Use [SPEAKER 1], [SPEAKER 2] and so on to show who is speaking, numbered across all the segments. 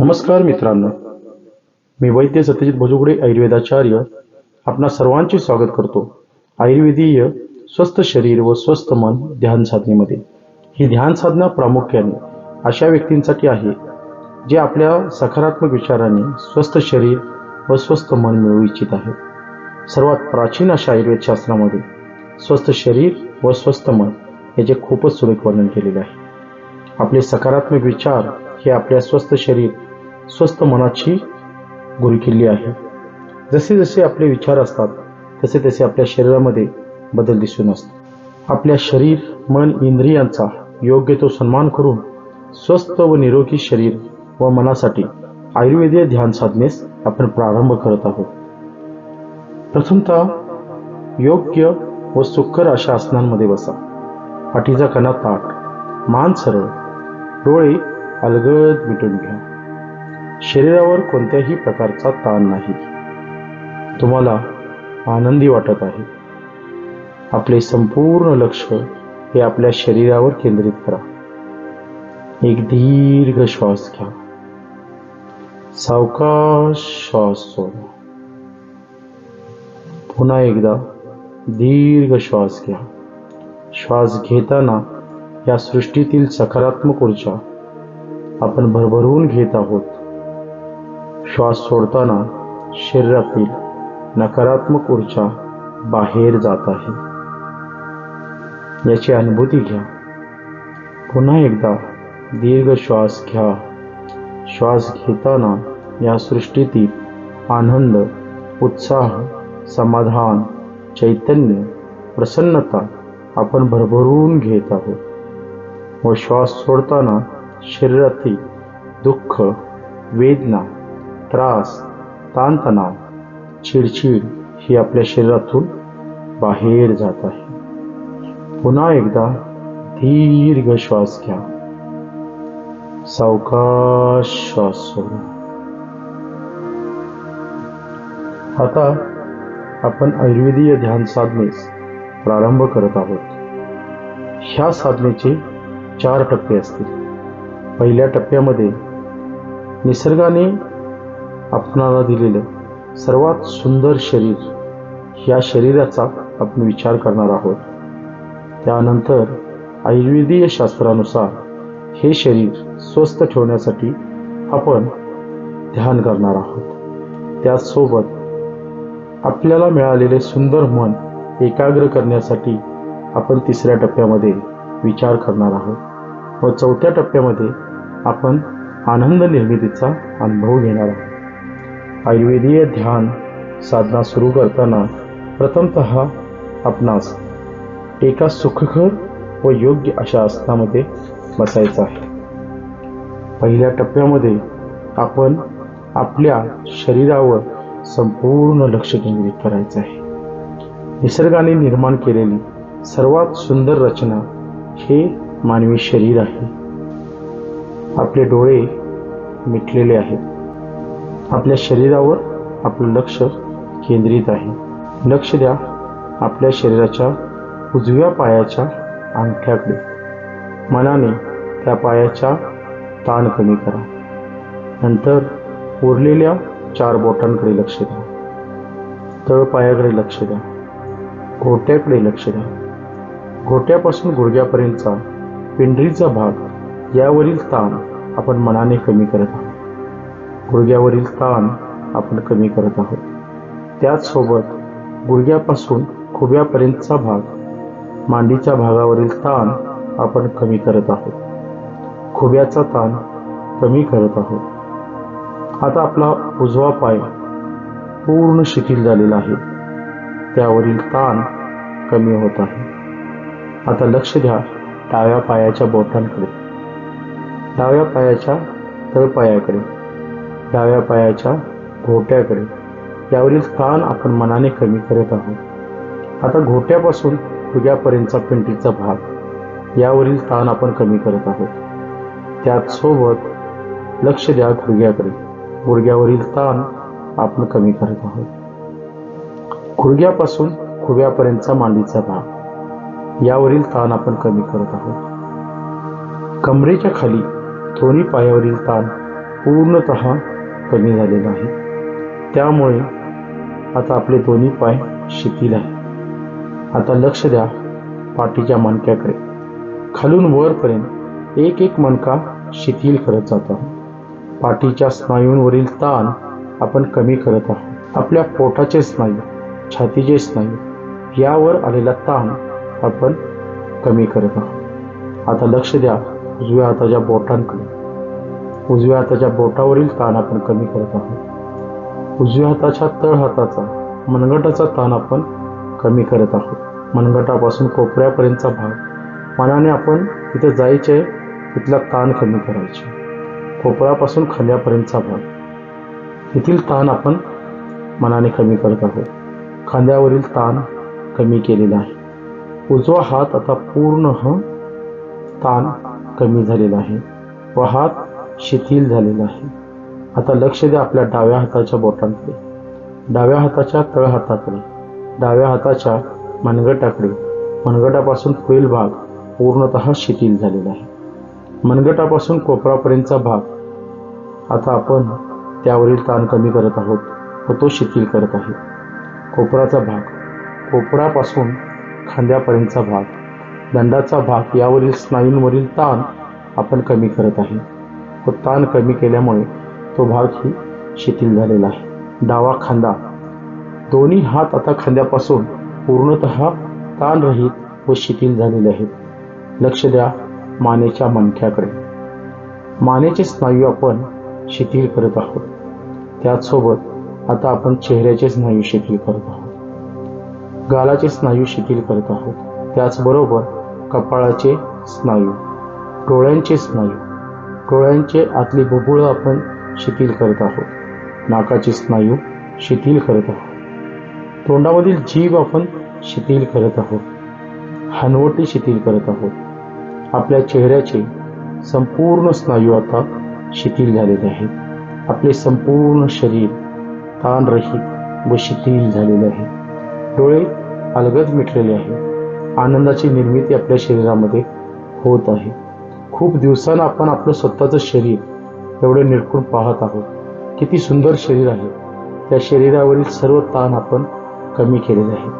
[SPEAKER 1] नमस्कार मित्रांनो. मी वैद्य सत्यजित भोजुगडे आयुर्वेदाचार्य. आपणा सर्वांचे स्वागत करतो. आयुर्वेदीय स्वस्थ शरीर व स्वस्थ मन ध्यान साधनेमध्ये. ही ध्यान साधना प्रामुख्याने अशा व्यक्तींसाठी आहे जे आपल्या सकारात्मक विचाराने स्वस्थ शरीर व स्वस्थ मन मिळवू इच्छित आहे सर्वात प्राचीन अशा आयुर्वेद शास्त्रामध्ये स्वस्थ शरीर व स्वस्थ मन याचे खूपच सुरेख वर्णन केलेले आहे. आपले सकारात्मक विचार हे आपल्या स्वस्थ शरीर स्वस्थ मनाची गुरुकिल्ली आहे. जसे जसे आपले विचार असतात तसे तसे आपल्या शरीरामध्ये बदल दिसून असतात. आपल्या शरीर मन इंद्रियांचा योग्य तो सन्मान करून स्वस्थ व निरोगी शरीर व मनासाठी आयुर्वेदीय ध्यान साधनेस आपण प्रारंभ करत आहोत. प्रथमतः योग्य व सुकर अशा आसनांमध्ये बसा. पाठीचा कणा ताट मान सरळ डोळे अलगद मिटून घ्या. शरीरावर कोणत्याही प्रकारचा ताण नाही. तुम्हाला आनंदी वाटत आहे. आपले संपूर्ण लक्ष हे आपल्या शरीरावर केंद्रित करा. एक दीर्घ श्वास घ्या. सावकाश श्वास सोडा. पुन्हा एकदा दीर्घ श्वास घ्या. श्वास घेताना या सृष्टीतील सकारात्मक ऊर्जा आपण भरभरून घेत आहोत. श्वास सोडताना शरीरातील नकारात्मक ऊर्जा बाहेर जात आहे. याची अनुभूती घ्या. पुन्हा एकदा दीर्घ श्वास घ्या. श्वास घेताना या सृष्टीतील आनंद उत्साह समाधान चैतन्य प्रसन्नता आपण भरभरून घेत आहोत. व श्वास सोडताना शरीरातील दुःख वेदना त्रास ताणतणाव चिडचिड ही आपल्या शरीरातून बाहेर जात आहे. पुन्हा एकदा दीर्घ श्वास घ्या. सावकाश श्वास सोडा आता आपण आयुर्वेदीय ध्यान साधनेस प्रारंभ करत आहोत. ह्या साधनेचे चार टप्पे असतील. पहिल्या टप्प्यामध्ये निसर्गाने आपणाला दिलेलं सर्वात सुंदर शरीर ह्या शरीराचा आपण विचार करणार आहोत. त्यानंतर आयुर्वेदीय शास्त्रानुसार हे शरीर स्वस्थ ठेवण्यासाठी आपण ध्यान करणार आहोत. त्याचसोबत आपल्याला मिळालेले सुंदर मन एकाग्र करण्यासाठी आपण तिसऱ्या टप्प्यामध्ये विचार करणार आहोत व चौथ्या टप्प्यामध्ये आपण आनंद निर्मितीचा अनुभव घेणार आहोत. आयुर्वेदीय ध्यान साधना सुरू करताना प्रथमत आपणास एका सुखकर व योग्य अशा आसनामध्ये बसायचं आहे. पहिल्या टप्प्यामध्ये आपण आपल्या शरीरावर संपूर्ण लक्ष केंद्रित करायचं आहे. निसर्गाने निर्माण केलेली सर्वात सुंदर रचना हे मानवी शरीर आहे. आपले डोळे मिटलेले आहेत. आपल्या शरीरावर आपलं लक्ष केंद्रित आहे. लक्ष द्या आपल्या शरीराच्या उजव्या पायाच्या अंगठ्याकडे. मनाने त्या पायाच्या ताण कमी करा. नंतर उरलेल्या चार बोटांकडे लक्ष द्या. तळपायाकडे लक्ष द्या. घोट्याकडे लक्ष द्या. घोट्यापासून गुडघ्यापर्यंतचा पिंढरीचा भाग यावरील ताण आपण मनाने कमी करत आहोत. गुडघ्यावरील ताण आपण कमी करत आहोत. त्याचसोबत गुडघ्यापासून खुब्यापर्यंतचा भाग मांडीच्या भागावरील ताण आपण कमी करत आहोत. खुब्याचा ताण कमी करत आहोत. आता आपला उजवा पाय पूर्ण शिथिल झालेला आहे. त्यावरील ताण कमी होत आहे. आता लक्ष द्या डाव्या पायाच्या बोटांकडे. डाव्या पायाच्या तळपायाकडे. डाव्या पायाच्या घोट्याकडे. यावरील ताण आपण मनाने कमी करत आहोत. आता घोट्यापासून गुडघ्यापर्यंतचा पिंटीचा भाग. यावरील ताण आपण कमी करत आहोत. त्याचसोबत लक्ष द्या गुडघ्याकडे गुडघ्यावरील ताण आपण कमी करत आहोत. गुडघ्यापासून खुव्यापर्यंतचा मांडीचा भाग. यावरील ताण आपण कमी करत आहोत. कमरेच्या खाली दोन्ही पायावरील ताण पूर्णत कमी झालेला आहे. त्यामुळे आता आपले दोन्ही पाय शिथिल आहे आता लक्ष द्या पाठीच्या मणक्याकडे. खालून वरपर्यंत एक एक मणका शिथिल करत जात आहोत. पाठीच्या स्नायूंवरील ताण आपण कमी करत आहोत. आपल्या पोटाचे स्नायू छातीचे स्नायू यावर आलेला ताण आपण कमी करत आहोत. आता लक्ष द्या उजव्या हाताच्या बोटांकडे. उजव्या हाताच्या बोटावरील ताण आपण कमी करत आहोत. उजव्या हाताच्या तळ हाताचा मनगटाचा ताण आपण कमी करत आहोत. मनगटापासून कोपऱ्यापर्यंतचा भाग. मनाने आपण तिथे जायचे तिथला ताण कमी करायचे. कोपऱ्यापासून खांद्यापर्यंतचा भाग. तेथील ताण आपण मनाने कमी करत आहोत. खांद्यावरील ताण कमी केलेला आहे. उजवा हात आता पूर्ण ताण कमी झालेला आहे. व हात शिथिल झालेलं आहे आता लक्ष द्या आपल्या डाव्या हाताच्या बोटांकडे. डाव्या हाताच्या तळहाताकडे डाव्या हाताच्या मनगटाकडे. मनगटापासून पुढील भाग पूर्णतः शिथिल झालेला आहे. मनगटापासून कोपरापर्यंतचा भाग. आता आपण त्यावरील ताण कमी करत आहोत व तो शिथिल करत आहे. कोपराचा भाग. कोपरापासून खांद्यापर्यंतचा भाग. दंडाचा भाग यावरील स्नायूंवरील ताण आपण कमी करत आहे. व ताण कमी केल्यामुळे तो भाग ही शिथिल झालेला आहे. डावा खांदा. दोन्ही हात आता खांद्यापासून पूर्णतः ताणरहित व शिथिल झालेले आहेत. लक्ष द्या मानेच्या मणक्याकडे. मानेचे स्नायू आपण शिथिल करत आहोत. त्याचसोबत आता आपण चेहऱ्याचे स्नायू शिथिल करत आहोत. गालाचे स्नायू शिथिल करत आहोत. त्याचबरोबर कपाळाचे स्नायू डोळ्यांचे स्नायू डोळ्यांचे आतली बुबुळं आपण शिथिल करत आहोत. नाकाचे स्नायू शिथिल करत आहोत. तोंडामधील जीभ आपण शिथिल करत आहोत. हनवटी शिथिल करत आहोत. आपल्या चेहऱ्याचे संपूर्ण स्नायू आता शिथिल झालेले आहेत. आपले संपूर्ण शरीर ताणरहित व शिथिल झालेले आहे. डोळे अलगद मिटलेले आहे आनंदाची निर्मिती आपल्या शरीरामध्ये होत आहे. खूप दिवसानं आपण आपलं स्वतःचं शरीर एवढं निरखून पाहत आहोत. किती सुंदर शरीर आहे. त्या शरीरावरील सर्व ताण आपण कमी केलेले आहे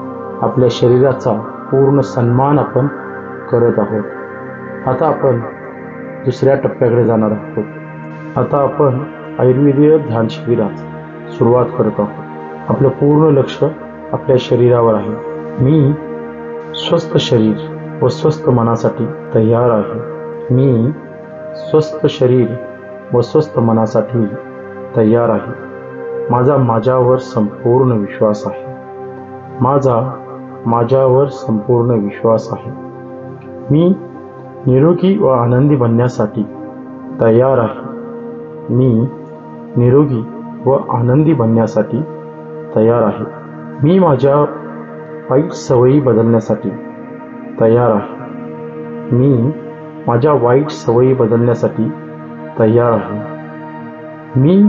[SPEAKER 1] आपल्या शरीराचा पूर्ण सन्मान आपण करत आहोत. आता आपण दुसऱ्या टप्प्याकडे जाणार आहोत. आता आपण आयुर्वेदीय ध्यान शिबिरात सुरुवात करत आहोत. आपलं पूर्ण लक्ष आपल्या शरीरावर आहे. मी स्वस्थ शरीर व स्वस्थ मनासाठी तयार आहे. मी स्वस्थ शरीर व स्वस्थ मनासाठी तयार आहे. माझा माझ्यावर संपूर्ण विश्वास आहे. माझा माझ्यावर संपूर्ण विश्वास आहे. मी निरोगी व आनंदी बनण्यासाठी तयार आहे. मी निरोगी व आनंदी बनण्यासाठी तयार आहे. मी माझ्या वाईट सवयी बदलण्यासाठी तयार आहे. मी माझ्या वाईट सवयी बदलण्यासाठी तयार आहे. मी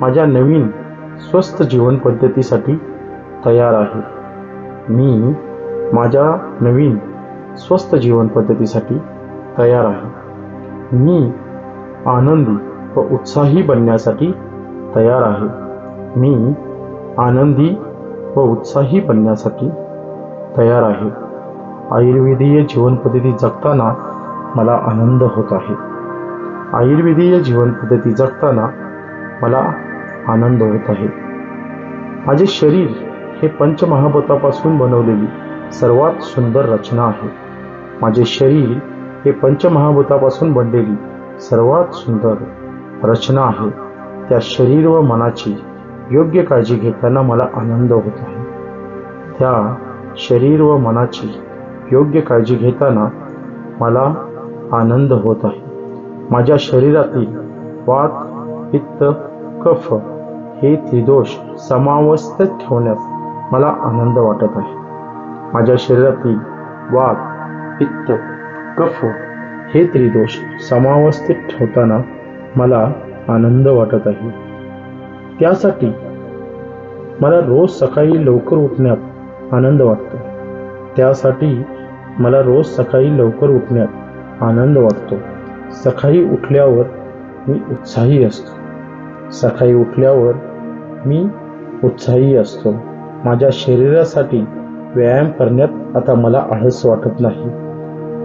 [SPEAKER 1] माझ्या नवीन स्वस्थ जीवन पद्धतीसाठी तयार आहे. मी माझ्या नवीन स्वस्थ जीवन पद्धतीसाठी तयार आहे. मी आनंदी व उत्साही बनण्यासाठी तयार आहे. मी आनंदी व उत्साही बनण्यासाठी तयार आहे. आयुर्वेदीय जीवनपद्धती जगताना मला आनंद होत आहे. आयुर्वेदीय जीवनपद्धती जगताना मला आनंद होत आहे. माझे शरीर हे पंचमहाभूतापासून बनवलेली सर्वात सुंदर रचना आहे. माझे शरीर हे पंचमहाभूतापासून बनलेली सर्वात सुंदर रचना आहे. त्या शरीर व मनाची योग्य काळजी घेताना मला आनंद होत आहे. त्या शरीर व मनाची योग्य काळजी घेताना मला आनंद होत आहे. माझ्या शरीरातील वात पित्त कफ हे त्रिदोष समावस्थेत ठेवण्यास मला आनंद वाटत आहे. माझ्या शरीरातील वात पित्त कफ हे त्रिदोष समावस्थेत ठेवताना मला आनंद वाटत आहे. त्यासाठी मला रोज सकाळी लवकर उठण्यात आनंद वाटतो. त्यासाठी मला रोज सकाळी लवकर उठण्यात आनंद वाटतो. सकाळी उठल्यावर मी उत्साही असतो. सकाळी उठल्यावर मी उत्साही असतो. माझ्या शरीरासाठी व्यायाम करण्यात आता मला आळस वाटत नाही.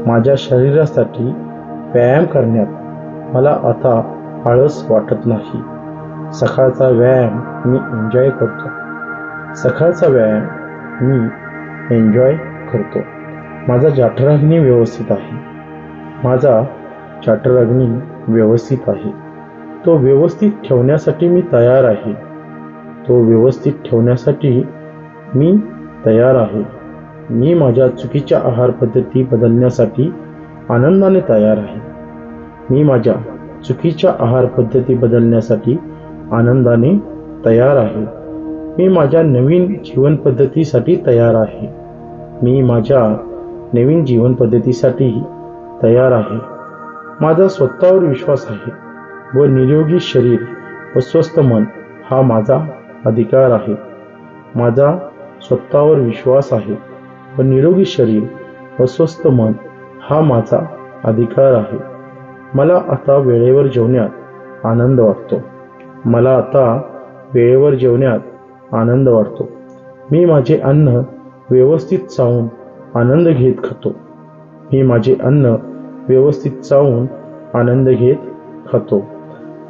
[SPEAKER 1] माझ्या शरीरासाठी व्यायाम करण्यात मला आता आळस वाटत नाही. सकाळचा व्यायाम मी एन्जॉय करतो. सकाळचा व्यायाम मी एन्जॉय करतो. माझा जाठराग्नी व्यवस्थित आहे. माझा जाठराग्नी व्यवस्थित आहे. तो व्यवस्थित ठेवण्यासाठी मी तयार आहे. तो व्यवस्थित ठेवण्यासाठी मी तयार आहे. मी माझ्या चुकीच्या आहार पद्धती बदलण्यासाठी आनंदाने तयार आहे. मी माझ्या चुकीच्या आहार पद्धती बदलण्यासाठी आनंदाने तयार आहे. मी माझ्या नवीन जीवन पद्धतीसाठी तयार आहे. मी माझ्या नवीन जीवन पद्धतीसाठी तयार आहे. माझा स्वतःवर विश्वास आहे व निरोगी शरीर व स्वस्थ मन हा माझा अधिकार आहे. माझा स्वतःवर विश्वास आहे व निरोगी शरीर व स्वस्थ मन हा माझा अधिकार आहे. मला आता वेळेवर जेवण्यात आनंद वाटतो. मला आता वेळेवर जेवण्यात आनंद वाटतो. मी माझे अन्न व्यवस्थित चावून आनंद घेत खातो. मी माझे अन्न व्यवस्थित चावून आनंद घेत खातो.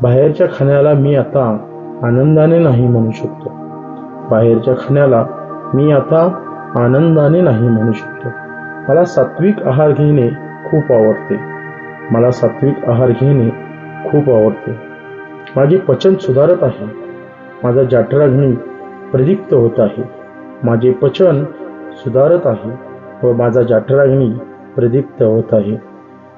[SPEAKER 1] बाहेरच्या खाण्याला मी आता आनंदाने नाही म्हणू शकतो. बाहेरच्या खाण्याला मी आता आनंदाने नाही म्हणू शकतो. मला सात्विक आहार घेणे खूप आवडते. मला सात्विक आहार घेणे खूप आवडते. माझे पचन सुधारत आहे. माझा जाठराग्नी प्रदीप्त होत आहे. माझे पचन सुधारत आहे व माझा जाठराग्नी प्रदीप्त होत आहे.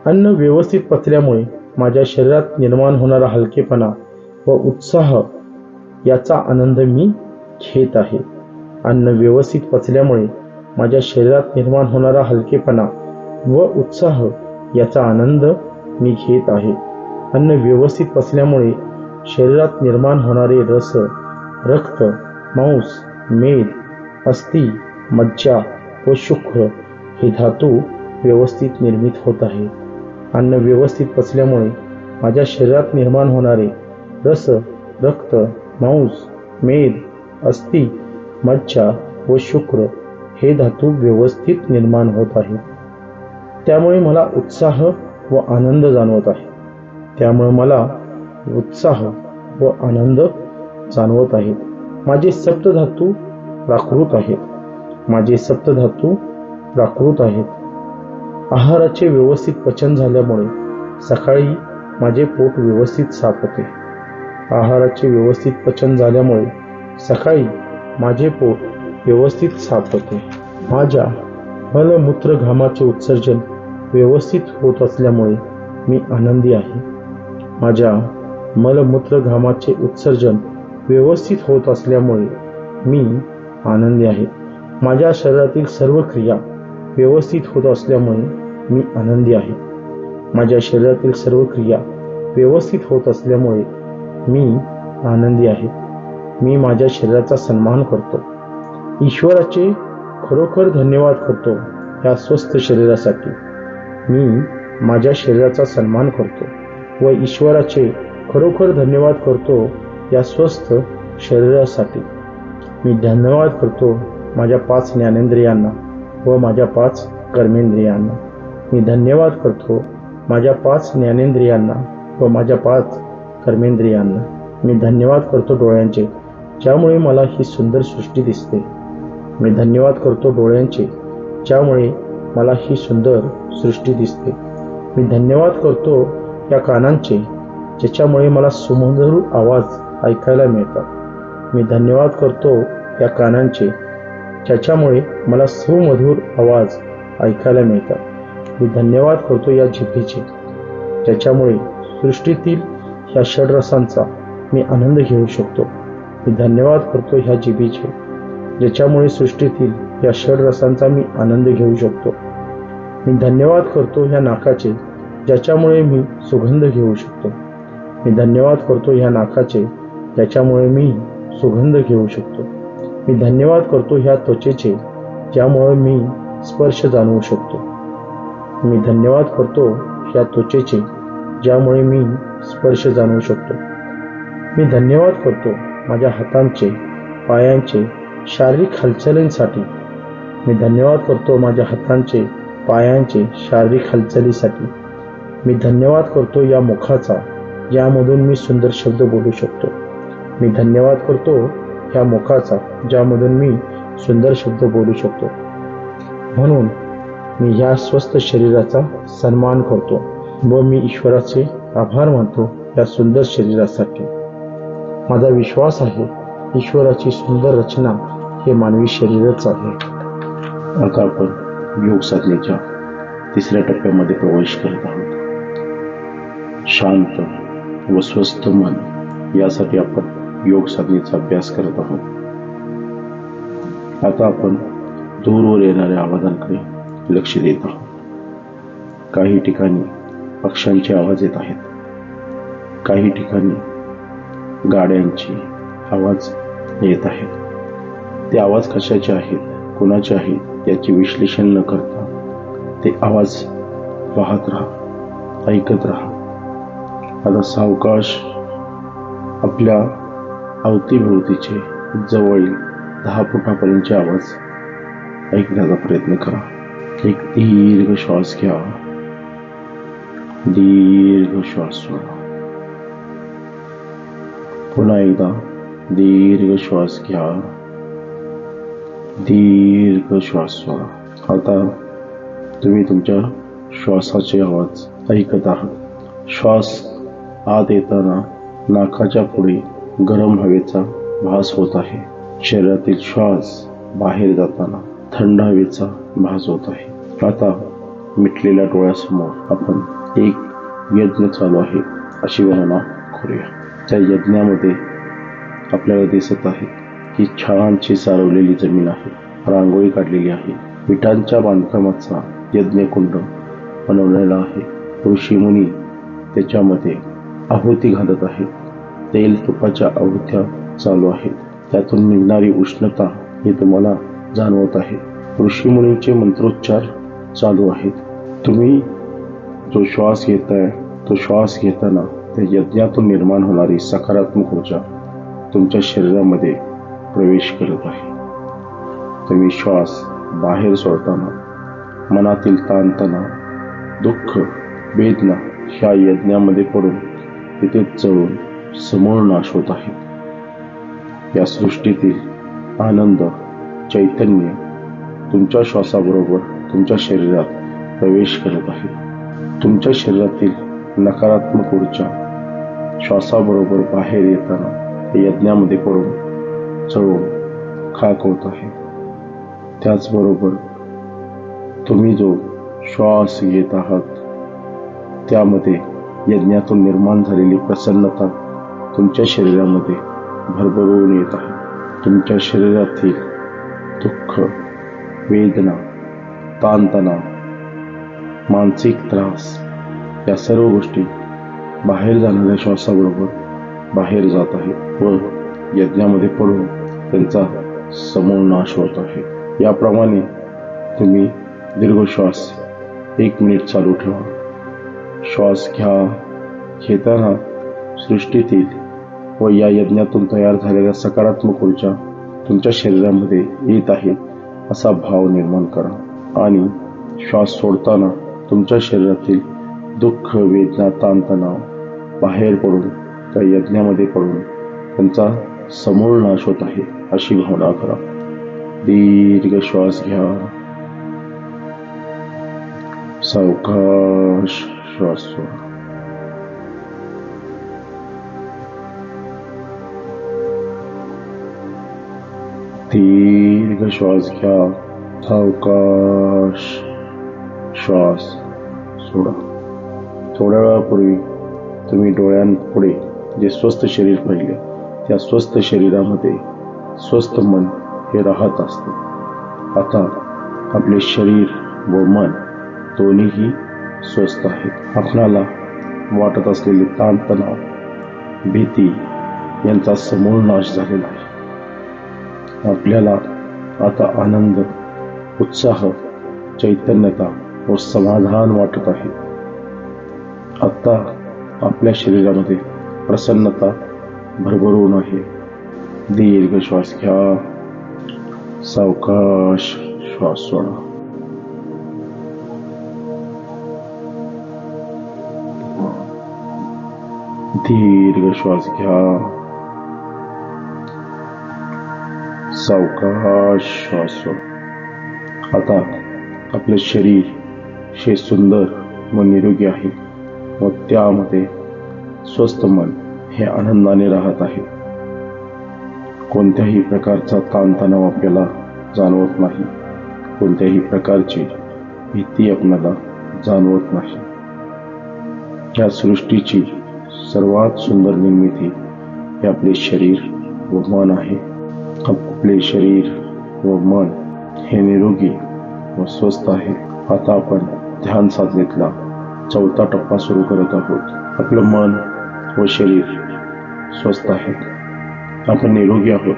[SPEAKER 1] अन्न व्यवस्थित पचल्यामुळे माझ्या शरीरात निर्माण होणारा हलकेपणा व उत्साह याचा आनंद मी घेत आहे. अन्न व्यवस्थित पचल्यामुळे माझ्या शरीरात निर्माण होणारा हलकेपणा व उत्साह याचा आनंद मी घेत आहे. अन्न व्यवस्थित पचल्यामुळे शरीरात निर्माण होणारे रस रक्त मांस मेद अस्थि मज्जा व शुक्र हे धातू व्यवस्थित निर्मित होत आहे. अन्न व्यवस्थित पचल्यामुळे माझ्या शरीरात निर्माण होणारे रस रक्त मांस मेद अस्थि मज्जा व शुक्र हे धातू व्यवस्थित निर्माण होत आहे. त्यामुळे मला उत्साह व आनंद जाणवत आहे. त्यामुळे मला उत्साह व आनंद जाणवत आहे. माझे सप्तधातू प्राकृत आहेत. माझे सप्तधातू प्राकृत आहेत. आहाराचे व्यवस्थित पचन झाल्यामुळे सकाळी माझे पोट व्यवस्थित साफ होते. आहाराचे व्यवस्थित पचन झाल्यामुळे सकाळी माझे पोट व्यवस्थित साफ होते. माझ्या मलमूत्र घामाचे उत्सर्जन व्यवस्थित होत असल्यामुळे मी आनंदी आहे. माझ्या मलमूत्र घामाचे उत्सर्जन व्यवस्थित होत असल्यामुळे मी आनंदी आहे. माझ्या शरीरातील सर्व क्रिया व्यवस्थित होत असल्यामुळे मी आनंदी आहे. माझ्या शरीरातील सर्व क्रिया व्यवस्थित होत असल्यामुळे मी आनंदी आहे. मी माझ्या शरीराचा सन्मान करतो. ईश्वराचे खरोखर धन्यवाद करतो या स्वस्थ शरीरासाठी. मी माझ्या शरीराचा सन्मान करतो व ईश्वराचे खरोखर धन्यवाद करतो या स्वस्थ शरीरासाठी. मी धन्यवाद करतो माझ्या पाच ज्ञानेंद्रियांना. व माझ्या पाच कर्मेंद्रियांना. मी धन्यवाद करतो माझ्या पाच ज्ञानेंद्रियांना व माझ्या पाच कर्मेंद्रियांना. मी धन्यवाद करतो डोळ्यांचे ज्यामुळे मला ही सुंदर सृष्टी दिसते. मी धन्यवाद करतो डोळ्यांचे ज्यामुळे मला ही सुंदर सृष्टी दिसते. मी धन्यवाद करतो या कानांचे ज्याच्यामुळे मला सुमधुर आवाज ऐकायला मिळतात. मी धन्यवाद करतो या कानांचे ज्याच्यामुळे मला सुमधुर आवाज ऐकायला मिळतात. मी धन्यवाद करतो या जिभेचे ज्याच्यामुळे सृष्टीतील ह्या षडरसांचा मी आनंद घेऊ शकतो. मी धन्यवाद करतो ह्या जिभेचे ज्याच्यामुळे सृष्टीतील या षडरसांचा मी आनंद घेऊ शकतो. मी धन्यवाद करतो ह्या नाकाचे ज्याच्यामुळे मी सुगंध घेऊ शकतो. मी धन्यवाद करतो ह्या नाकाचे ज्याच्यामुळे मी सुगंध घेऊ शकतो. मी धन्यवाद करतो ह्या त्वचेचे ज्यामुळे मी स्पर्श जाणवू शकतो. मी धन्यवाद करतो ह्या त्वचेचे ज्यामुळे मी स्पर्श जाणवू शकतो. मी धन्यवाद करतो माझ्या हातांचे पायांचे शारीरिक हालचालींसाठी. मी धन्यवाद करतो माझ्या हातांचे पायांचे शारीरिक हालचालीसाठी. मी धन्यवाद करतो या मुखाचा ज्यामधून मी सुंदर शब्द बोलू शकतो. मी धन्यवाद करतो ह्या मुखाचा ज्यामधून मी सुंदर शब्द बोलू शकतो. म्हणून मी ह्या स्वस्थ शरीराचा सन्मान करतो व मी ईश्वराचे आभार मानतो या सुंदर शरीरासाठी. माझा विश्वास आहे ईश्वराची सुंदर रचना हे मानवी शरीरच आहे. आता आपण योग साधनेच्या तिसऱ्या टप्प्यामध्ये प्रवेश करत आहोत. शांत व स्वस्थ मन यासाठी आपण योग साधनेचा अभ्यास करत आहोत. आता आपण दूरवर येणाऱ्या आवाजांकडे लक्ष देत आहोत. काही ठिकाणी पक्ष्यांचे आवाज येत आहेत. काही ठिकाणी गाड्यांचे आवाज येत आहेत. ते आवाज कशाचे आहेत कोणाचे आहेत याचे विश्लेषण न करता ते आवाज पाहत राहा ऐकत राहा. आता सावकाश आपल्या अवतीभोवतीचे जवळील दहा फुटापर्यंतचे आवाज ऐकण्याचा प्रयत्न करा. एक दीर्घ श्वास घ्या. दीर्घ श्वास सोडा. पुन्हा एकदा दीर्घ श्वास घ्या. दीर्घ श्वास सोडा. आता तुम्ही तुमच्या श्वासाचे आवाज ऐकत आहात. श्वास आत येताना नाकाच्या पुढे गरम हवेचा भास होत आहे. शरीरातील श्वास बाहेर जाताना थंड हवेचा भास होत आहे. आता मिटलेल्या डोळ्यासमोर आपण एक यज्ञ चालू आहे अशी गणना करूया. त्या यज्ञामध्ये आपल्याला दिसत आहे की छानशी सारवलेली जमीन आहे. रांगोळी काढलेली आहे. विटांच्या बांधकामाचा यज्ञकुंड बनवलेला आहे. ऋषीमुनी त्याच्यामध्ये आहुती घालत आहेत. तेल तुपाच्या आहुत्या चालू आहेत. त्यातून निघणारी उष्णता ही तुम्हाला जाणवत आहे. ऋषीमुनींचे मंत्रोच्चार चालू आहेत. तुम्ही जो श्वास घेताय तो श्वास घेताना त्या यज्ञातून निर्माण होणारी सकारात्मक ऊर्जा तुमच्या शरीरामध्ये प्रवेश करत आहे. तुम्ही श्वास बाहेर सोडताना मनातील ताणतणाव दुःख वेदना ह्या यज्ञामध्ये पडून तिथे चळून समूळ नाश होत आहे. या सृष्टीतील आनंद चैतन्य तुमच्या श्वासाबरोबर तुमच्या शरीरात प्रवेश करत आहे. तुमच्या शरीरातील नकारात्मक ऊर्जा श्वासाबरोबर बाहेर येताना ते यज्ञामध्ये पडून चळून खाक होत आहे. त्याचबरोबर तुम्ही जो श्वास घेत आहात त्यामध्ये यज्ञातून निर्माण झालेली प्रसन्नता तुमच्या शरीरामध्ये भरभरून येत आहे. तुमच्या शरीरातील दुःख वेदना ताणतणाव मानसिक त्रास या सर्व गोष्टी बाहेर जाणाऱ्या श्वासाबरोबर बाहेर जात आहेत व यज्ञामध्ये पडून त्यांचा समूळ नाश होत आहे. याप्रमाणे तुम्ही दीर्घ श्वास एक मिनिट चालू ठेवा. श्वास घ्या. घेताना सृष्टीतील व या यज्ञातून तयार झालेल्या सकारात्मक ऊर्जा तुमच्या शरीरामध्ये येत आहे असा भाव निर्माण करा. आणि श्वास सोडताना तुमच्या शरीरातील दुःख वेदना ताणतणाव बाहेर पडून त्या यज्ञामध्ये पडून त्यांचा समूळ नाश होत आहे अशी भावना करा. दीर्घ श्वास घ्या. सावकाश श्वास सोडा. दीर्घ श्वास घ्या सावकाश श्वास सोडा थोड्या वेळापूर्वी तुम्ही डोळ्यांपुढे जे स्वस्थ शरीर पाहिले त्या स्वस्थ शरीरामध्ये स्वस्थ मन हे राहत असते आता आपले शरीर व मन दोन्हीही स्वस्थ आहेत आपणाला वाटत असलेले ताणतणाव भीती यांचा समूळ नाश झालेला आहे आपल्याला आता आनंद उत्साह चैतन्यता व समाधान वाटत आहे. आता आपल्या शरीरामध्ये प्रसन्नता भरभरून आहे. दीर्घ श्वास घ्या. सावकाश श्वास सोडा. दीर्घ श्वास घ्या. सावकाश श्वास आता आपले शरीर हे सुंदर व निरोगी आहे व त्यामध्ये स्वस्थ मन हे आनंदाने राहत आहे. कोणत्याही प्रकारचा ताणतणाव आपल्याला जाणवत नाही. कोणत्याही प्रकारची भीती आपल्याला जाणवत नाही. या सृष्टीची सर्वात सुंदर निर्मिती हे आपले शरीर व मन आहे. आपले शरीर व मन हे निरोगी व स्वस्थ आहे. आता आपण ध्यान साधनेतला चौथा टप्पा सुरू करत आहोत. आपलं मन व शरीर स्वस्थ आहे आपण निरोगी आहोत.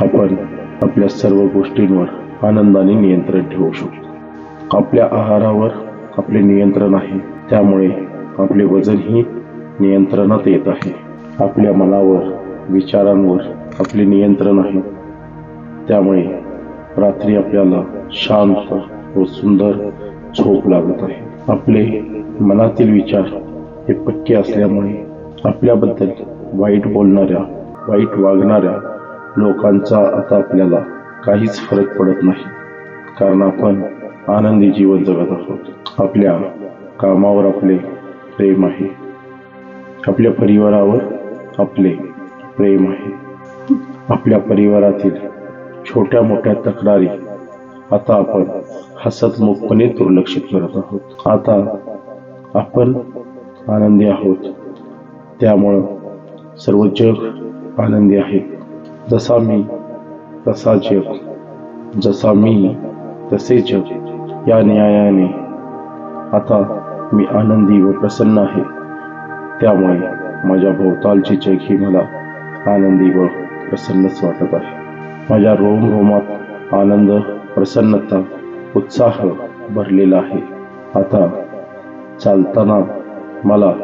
[SPEAKER 1] आपण आपल्या सर्व गोष्टींवर आनंदाने नियंत्रण ठेवू शकतो. आपल्या आहारावर आपले नियंत्रण आहे. त्यामुळे आपले वजनही नियंत्रणात येत आहे. आपल्या मनावर विचारांवर आपले नियंत्रण आहे. त्यामुळे रात्री आपल्याला शांत व सुंदर झोप लागत आहे. आपले मनातील विचार हे पक्के असल्यामुळे आपल्याबद्दल वाईट बोलणाऱ्या वाईट वागणाऱ्या लोकांचा आता आपल्याला काहीच फरक पडत नाही. कारण आपण आनंदी जीवन जगत आहोत. आपल्या कामावर आपले प्रेम आहे. आपल्या परिवारावर आपले प्रेम आहे. आपल्या परिवारातील छोट्या मोठ्या तक्रारी. आता आपण हसतमुखपणे दुर्लक्षित करत आहोत. आता आपण आनंदी आहोत. त्यामुळं सर्व जग आनंदी आहे. जसा मी तसा जग. जसा मी तसे जग. या न्यायाने आता मी आनंदी व प्रसन्न आहे. त्यामुळे माझ्या भोवतालची जग ही मला आनंदी व प्रसन्नच वाटत आहे. माझ्या रोम रोमात आनंद प्रसन्नता उत्साह भरलेला आहे. आता चालताना मला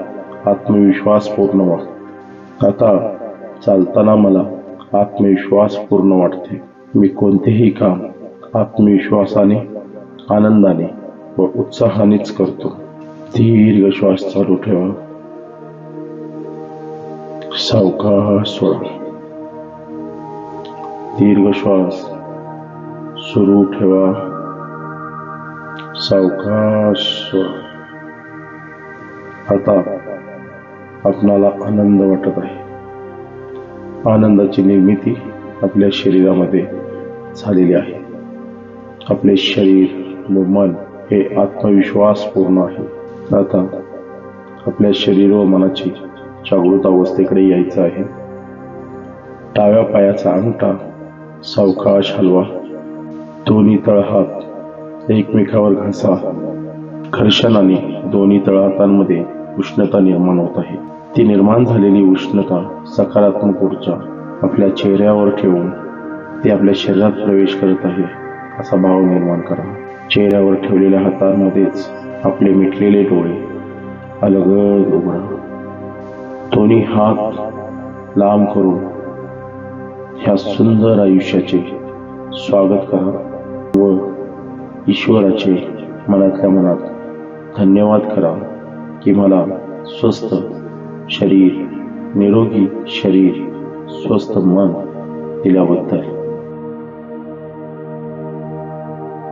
[SPEAKER 1] आत्मविश्वास पूर्ण वाट आता चालताना मला आत्मविश्वास पूर्ण वाटते. मी कोणतेही काम आत्मविश्वासाने आनंदाने व उत्साहानेच करतो. दीर्घ श्वास चालू ठेवा. सावकाश सोडा. दीर्घ श्वास सुरू ठेवा. सावकाश आता आपणाला आनंद वाटत आहे. आनंदाची निर्मिती आपल्या शरीरामध्ये झालेली आहे. आपले शरीर व मन हे आत्मविश्वास पूर्ण आहे. आता आपल्या शरीर व मनाची जागृत अवस्थेकडे यायचं आहे. डाव्या पायाचा अंगठा सावकाश हलवा. दोन्ही तळहात एकमेकावर घासा. घर्षणाने दोन्ही तळहातांमध्ये उष्णता निर्माण होत आहे. ती निर्माण झालेली उष्णता सकारात्मक ऊर्जा आपल्या चेहऱ्यावर ठेवून ती आपल्या शरीरात प्रवेश करत आहे असा भाव निर्माण करा. चेहऱ्यावर ठेवलेल्या हातांमध्येच आपले मिटलेले डोळे अलगद उघडा. दोन्ही हात लांब करून ह्या सुंदर आयुष्याचे स्वागत करा व ईश्वराचे मनातल्या मनात धन्यवाद करा की मला स्वस्थ शरीर निरोगी शरीर स्वस्थ मन दिल्याबद्दल.